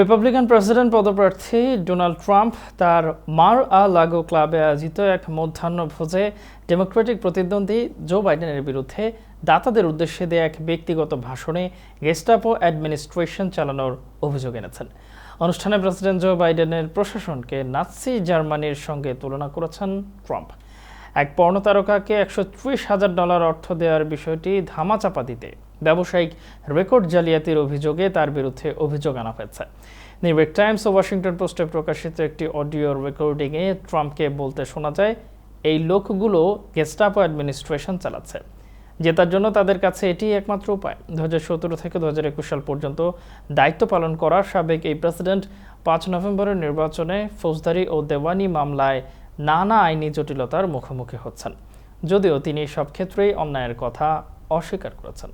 Republican president পদপ্রার্থী Donald Trump তার মার আ লাগো ক্লাবে আয়োজিত এক মধ্যাহ্ন ভোজে ডেমোক্রেটিক প্রতিদ্বন্দ্বী জো বাইডেনের বিরুদ্ধে দাতাদের উদ্দেশ্যে দেয়া এক ব্যক্তিগত ভাষণে গেস্টাপো অ্যাডমিনিস্ট্রেশন চালানোর অভিযোগ এনেছেন। অনুষ্ঠানে প্রেসিডেন্ট জো বাইডেনের প্রশাসনকে নাৎসি জার্মানির সঙ্গে তুলনা করেছেন ট্রাম্প এক পর্ণ তারকাকে একশো হাজার ডলার অর্থ দেওয়ার বিষয়টি ধামাচাপা দিতে ব্যবসায়িক রেকর্ড জালিয়াতির অভিযোগে তার বিরুদ্ধে অভিযোগ আনা হয়েছে। নিউইয়র্ক টাইমস ও ওয়াশিংটন পোস্টে প্রকাশিত একটি অডিও রেকর্ডিংয়ে ট্রাম্পকে বলতে শোনা যায়, এই লোকগুলো গেস্টাপো অ্যাডমিনিস্ট্রেশন চালাচ্ছে। জেতার জন্য তাদের কাছে এটি একমাত্র উপায়। দু হাজার সতেরো থেকে দু হাজার একুশ সাল পর্যন্ত দায়িত্ব পালন করা সাবেক এই প্রেসিডেন্ট পাঁচ নভেম্বরের নির্বাচনে ফৌজদারি ও দেওয়ানি মামলায় নানা আইনি জটিলতার মুখোমুখি হচ্ছেন যদিও তিনি সব ক্ষেত্রেই অন্যায়ের কথা অস্বীকার করেছেন।